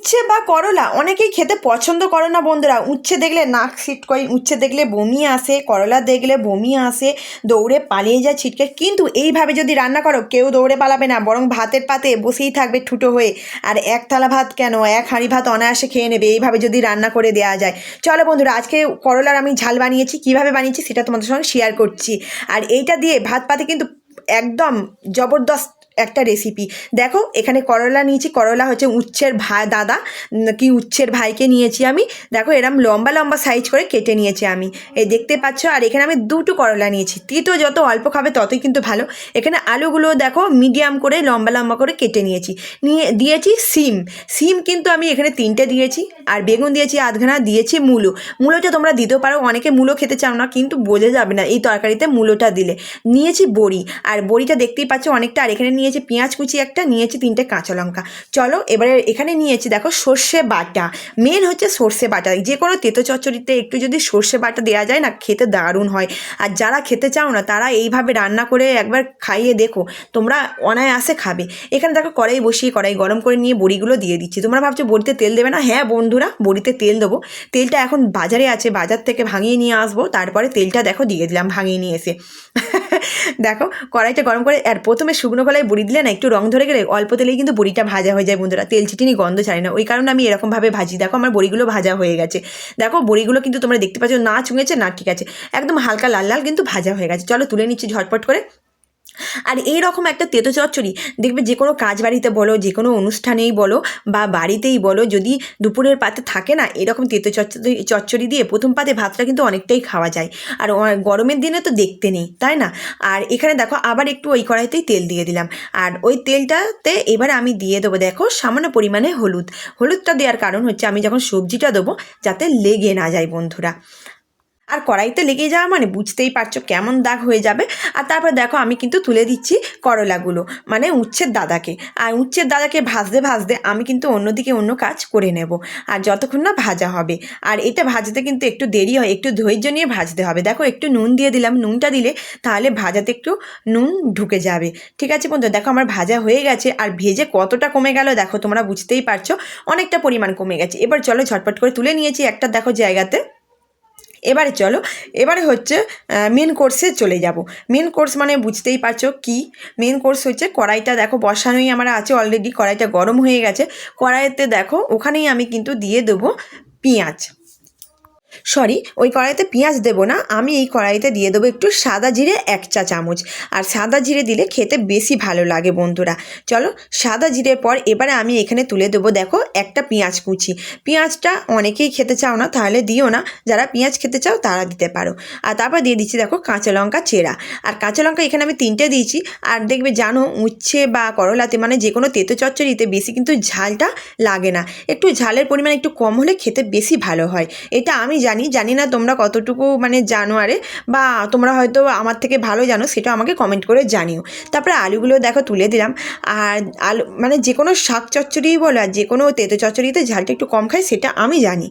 উচ্ছে বা করলা অনেকেই খেতে পছন্দ করে না বন্ধুরা। উচ্ছে দেখলে নাক সিট করে উচ্ছে দেখলে বমি আসে, করলা দেখলে বমি আসে, দৌড়ে পালিয়ে যায়, ছিটকে। কিন্তু এইভাবে যদি রান্না করো, কেউ দৌড়ে পালাবে না, বরং ভাতের পাতে বসেই থাকবে ঠুটো হয়ে। আর এক থালা ভাত কেন? এক হাঁড়ি ভাত অনায়াসে খেয়ে নেবে, এইভাবে যদি রান্না করে দেওয়া যায়। চলো বন্ধুরা, আজকে করলার আমি ঝাল বানিয়েছি, কীভাবে বানিয়েছি সেটা তোমাদের সঙ্গে শেয়ার করছি। আর এইটা দিয়ে ভাত পাতে কিন্তু একদম জবরদস্ত একটা রেসিপি দেখো, এখানে করলা নিয়েছি। করলা হচ্ছে উচ্ছের ভাই দাদা কি উচ্ছের ভাইকে নিয়েছি আমি। দেখো, এরম লম্বা লম্বা সাইজ করে কেটে নিয়েছি আমি। এই দেখতে পাচ্ছ? আর এখানে আমি দুটো করলা নিয়েছি। তিতো যত অল্প খাবে ততই কিন্তু ভালো। এখানে আলুগুলো দেখো মিডিয়াম করে, লম্বা লম্বা করে কেটে নিয়েছি। নিয়ে, দিয়েছি সিম। সিম কিন্তু আমি এখানে তিনটে দিয়েছি। আর বেগুন দিয়েছি আধখানা, দিয়েছি মূলো। মূলোটা তোমরা দিতেও পারো। অনেকে মূলো খেতে চাও না, কিন্তু বোঝা যাবে না এই তরকারিতে মূলোটা দিলে। নিয়েছি বড়ি। আর বড়িটা দেখতেই পাচ্ছ অনেকটা। আর এখানে নিয়েছি পেঁয়াজ কুচি একটা, নিয়েছি তিনটে কাঁচা লঙ্কা। চলো এবারে এখানে নিয়েছি দেখো সর্ষে বাটা। মেন হচ্ছে সর্ষে বাটা। যে কোনো তেতো চচ্চড়িতে একটু যদি সর্ষে বাটা দেওয়া যায় না, খেতে দারুণ হয়। আর যারা খেতে চাও না, তারা এইভাবে রান্না করে একবার খাইয়ে দেখো। তোমরা অনায়াসে খাবে। এখানে দেখো কড়াই বসিয়ে, কড়াই গরম করে নিয়ে বড়িগুলো দিয়ে দিচ্ছি। তোমরা ভাবছ বড়িতে তেল দেবে না? হ্যাঁ বন্ধুরা, বড়িতে তেল দেবো। তেলটা এখন বাজারে আছে, বাজার থেকে ভাঙিয়ে নিয়ে আসব। তারপরে তেলটা দেখো দিয়ে দিলাম, ভাঙিয়ে নিয়ে এসে। দেখো কড়াইটা গরম করে, আর প্রথমে শুকনো কলাই বড়ি দিলে না, একটু রং ধরে গেলে অল্প তেলেই কিন্তু বড়িটা ভাজা হয়ে যায় বন্ধুরা। তেল চিটিনি গন্ধ ছাড়ে না। ওই কারণে আমি এরকমভাবে ভাজি। দেখো আমার বড়িগুলো ভাজা হয়ে গেছে। দেখো বড়িগুলো কিন্তু তোমরা দেখতে পাচ্ছ, না চুঙেছে না ঠিক আছে। একদম হালকা লাল লাল কিন্তু ভাজা হয়ে গেছে। চলো তুলে নিচ্ছি ঝটপট করে। আর এই রকম একটা তেতো চচ্চড়ি, দেখবে যে কোনো কাজ বাড়িতে বলো, যে কোনো অনুষ্ঠানেই বলো বা বাড়িতেই বলো, যদি দুপুরের পাতে থাকে না, এরকম তেতো চচ্চড়ি চচ্চড়ি দিয়ে প্রথম পাতে ভাতটা কিন্তু অনেকটাই খাওয়া যায়। আর গরমের দিনে তো দেখতে নেই, তাই না? আর এখানে দেখো আবার একটু ওই কড়াইতেই তেল দিয়ে দিলাম। আর ওই তেলটাতে এবার আমি দিয়ে দেবো, দেখো সামান্য পরিমাণে হলুদ। হলুদটা দেওয়ার কারণ হচ্ছে আমি যখন সবজিটা দেবো, যাতে লেগে না যায় বন্ধুরা। আর কড়াইতে লেগে যাওয়া মানে বুঝতেই পারছ কেমন দাগ হয়ে যাবে। আর তারপর দেখো আমি কিন্তু তুলে দিচ্ছি করলাগুলো মানে উচ্ছের দাদাকে। আর উচ্ছের দাদাকে ভাজতে ভাজতে আমি কিন্তু অন্যদিকে অন্য কাজ করে নেব। আর যতক্ষণ না ভাজা হবে। আর এটা ভাজতে কিন্তু একটু দেরি হয়, একটু ধৈর্য নিয়ে ভাজতে হবে। দেখো একটু নুন দিয়ে দিলাম, নুনটা দিলে তাহলে ভাজাতে একটু নুন ঢুকে যাবে। ঠিক আছে বন্ধু দেখো আমার ভাজা হয়ে গেছে। আর ভেজে কতটা কমে গেল দেখো, তোমরা বুঝতেই পারছ, অনেকটা পরিমাণ কমে গেছে। এবার চলো ঝটপট করে তুলে নিয়েছি একটা, দেখো জায়গাতে। এবারে চলো, এবারে হচ্ছে মেন কোর্সে চলে যাব। মেন কোর্স মানে বুঝতেই পারছ কি? মেন কোর্স হচ্ছে কড়াইটা দেখো, বসানোই আমার আছে অলরেডি কড়াইটা গরম হয়ে গেছে। কড়াইতে দেখো, ওখানেই আমি কিন্তু দিয়ে দেবো পেঁয়াজ। সরি ওই কড়াইতে পেঁয়াজ দেবো না, আমি এই কড়াইতে দিয়ে দেবো একটু সাদা জিরে এক চা চামচ। আর সাদা জিরে দিলে খেতে বেশি ভালো লাগে বন্ধুরা। চলো, সাদা জিরের পর এবারে আমি এখানে তুলে দেবো দেখো একটা পেঁয়াজ কুচি। পেঁয়াজটা অনেকেই খেতে চাও না, তাহলে দিও না। যারা পেঁয়াজ খেতে চাও তারা দিতে পারো। আর তারপর দিয়ে দিচ্ছি দেখো কাঁচা লঙ্কা চেরা। আর কাঁচা লঙ্কা এখানে আমি তিনটে দিয়েছি। আর দেখবে জানো, উচ্ছে বা করলাতে মানে যে কোনো তেতো চচ্চড়িতে বেশি কিন্তু ঝালটা লাগে না। একটু ঝালের পরিমাণ একটু কম হলে খেতে বেশি ভালো হয়। এটা আমি জানি জানি না তোমরা কতটুকু মানে জানো আরে, বা তোমরা হয়তো আমার থেকে ভালো জানো সেটা আমাকে কমেন্ট করে জানিও। তারপরে আলুগুলো দেখো তুলে দিলাম। আর আলু মানে যে কোনো শাক চচ্চড়িই বলো আর যে কোনো তেতো চচ্চড়িতে ঝালটা একটু কম খায় সেটা আমি জানি।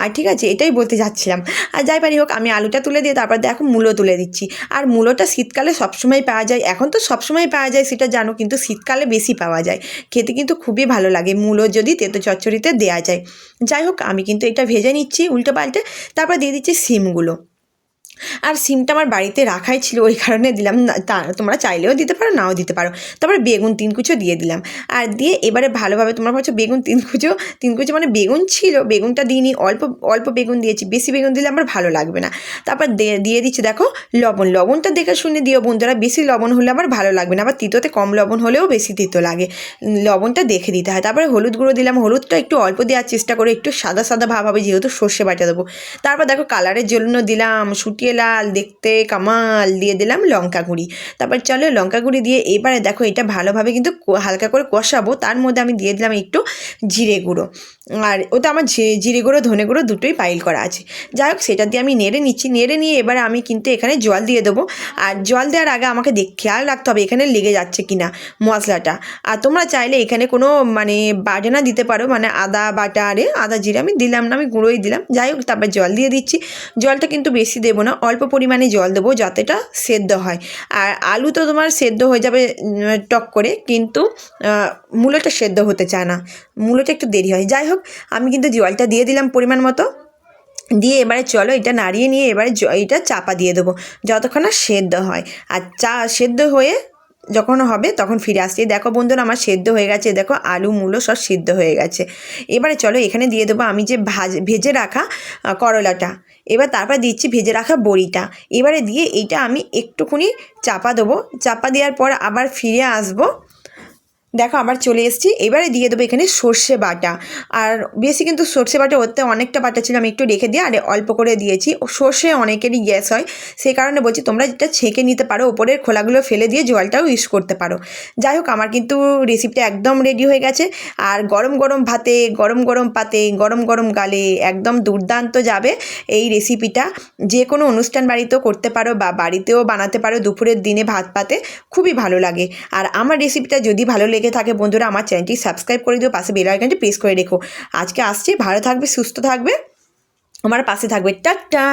আর ঠিক আছে, এটাই বলতে যাচ্ছিলাম। আর যাই পারি হোক, আমি আলুটা তুলে দিয়ে তারপর দেখো মূলো তুলে দিচ্ছি। আর মূলোটা শীতকালে সবসময় পাওয়া যায়, এখন তো সবসময় পাওয়া যায় সেটা জানো, কিন্তু শীতকালে বেশি পাওয়া যায়। খেতে কিন্তু খুবই ভালো লাগে মূলো যদি তেতো চচ্চড়িতে দেওয়া যায়। যাই হোক, আমি কিন্তু এটা ভেজে নিচ্ছি উল্টো পাল্টে তারপর দিয়ে দিচ্ছি সিমগুলো। আর সিমটা আমার বাড়িতে রাখাই ছিল, ওই কারণে দিলাম তা তোমরা চাইলেও দিতে পারো, নাও দিতে পারো। তারপরে বেগুন তিন কুচো দিয়ে দিলাম। আর দিয়ে এবারে ভালোভাবে তোমরা ভাবছ বেগুন তিন কুচো তিন কুচো মানে বেগুন ছিল, বেগুনটা দিইনি, অল্প অল্প বেগুন দিয়েছি, বেশি বেগুন দিলে আমার ভালো লাগবে না। তারপর দিয়ে দিচ্ছি দেখো লবণ, লবণটা দেখে শুনে দিও বন্ধুরা, বেশি লবণ হলে আমার ভালো লাগবে না, আবার তিতোতে কম লবণ হলেও বেশি তিতো লাগে। লবণটা দেখে দিতে হয়। তারপরে হলুদ গুঁড়ো দিলাম, হলুদটা একটু অল্প দেওয়ার চেষ্টা করে, একটু সাদা সাদা ভাব হবে, যেহেতু সর্ষে বাটা দেবো। তারপর দেখো কালারের জন্য দিলাম শুটিয়ে লাল, দেখতে কামাল, দিয়ে দিলাম লঙ্কা গুঁড়ি। তারপর চলো লঙ্কা গুঁড়ি দিয়ে এবারে দেখো এটা ভালোভাবে কিন্তু ক- হালকা করে কষাবো। তার মধ্যে আমি দিয়ে দিলাম একটু জিরে গুঁড়ো। আর ওটা আমার জিরে গুঁড়ো, ধনে গুঁড়ো দুটোই পাইল করা আছে। যাই হোক, সেটা দিয়ে আমি নেড়ে নিচ্ছি। নেড়ে নিয়ে এবারে আমি কিন্তু এখানে জল দিয়ে দেবো। আর জল দেওয়ার আগে আমাকে দেখ, খেয়াল রাখতে হবে এখানে লেগে যাচ্ছে কিনা মশলাটা। আর তোমরা চাইলে এখানে কোনো মানে বাটনা দিতে পারো। মানে আদা বাটা, আরে আদা জিরে আমি দিলাম না, আমি গুঁড়োই দিলাম। যাই হোক, তারপর জল দিয়ে দিচ্ছি। জলটা কিন্তু বেশি দেবো না। অল্প পরিমাণে জল দেবো যতটা সেদ্ধ হয়। আর আলু তো তোমার সেদ্ধ হয়ে যাবে টক করে, কিন্তু মূলোটা সেদ্ধ হতে চায় না। মূলোটা একটু দেরি হয়। যাই হোক, আমি কিন্তু জলটা দিয়ে দিলাম পরিমাণ মতো। দিয়ে এবারে চলো এটা নাড়িয়ে নিয়ে এবারে এটা চাপা দিয়ে দেবো, যতক্ষণ না সেদ্ধ হয়। আর চা সেদ্ধ হয়ে যখন হবে তখন ফিরে আসছি। দেখো বন্ধুরা, আমার সেদ্ধ হয়ে গেছে। দেখো আলু, মূলো সব সিদ্ধ হয়ে গেছে। এবারে চলো এখানে দিয়ে দেবো আমি যে ভাজ, ভেজে রাখা করলাটা। এবার তারপর দিচ্ছি ভেজে রাখা বড়িটা। এবারে দিয়ে এইটা আমি একটুখানি চাপা দেবো। চাপা দেওয়ার পর আবার ফিরে আসব। দেখো আবার চলে এসেছি। এবারে দিয়ে দেবো এখানে সর্ষে বাটা। আর বেশি কিন্তু সর্ষে বাটা ওতে অনেকটা বাটা ছিল, আমি একটু রেখে দিয়ে আর অল্প করে দিয়েছি। সর্ষে অনেকেরই গ্যাস হয় সেই কারণে বলছি তোমরা যেটা ছেঁকে নিতে পারো, ওপরের খোলাগুলো ফেলে দিয়ে জলটাও ইউজ করতে পারো। যাই হোক, আমার কিন্তু রেসিপিটা একদম রেডি হয়ে গেছে। আর গরম গরম ভাতে, গরম গরম পাতে, গরম গরম গালে একদম দুর্দান্ত যাবে এই রেসিপিটা যে কোনো অনুষ্ঠান বাড়িতেও করতে পারো বা বাড়িতেও বানাতে পারো দুপুরের দিনে ভাত পাতে, খুবই ভালো লাগে। আর আমার রেসিপিটা যদি ভালো লেগে থাকে বন্ধুরা, আমার চ্যানেলটি সাবস্ক্রাইব করে দিও, পাশে বেল আইকনটি প্রেস করে রেখো। আজকে আসছি, ভালো থাকবে, সুস্থ থাকবে, আমার পাশে থাকবে। টাটা!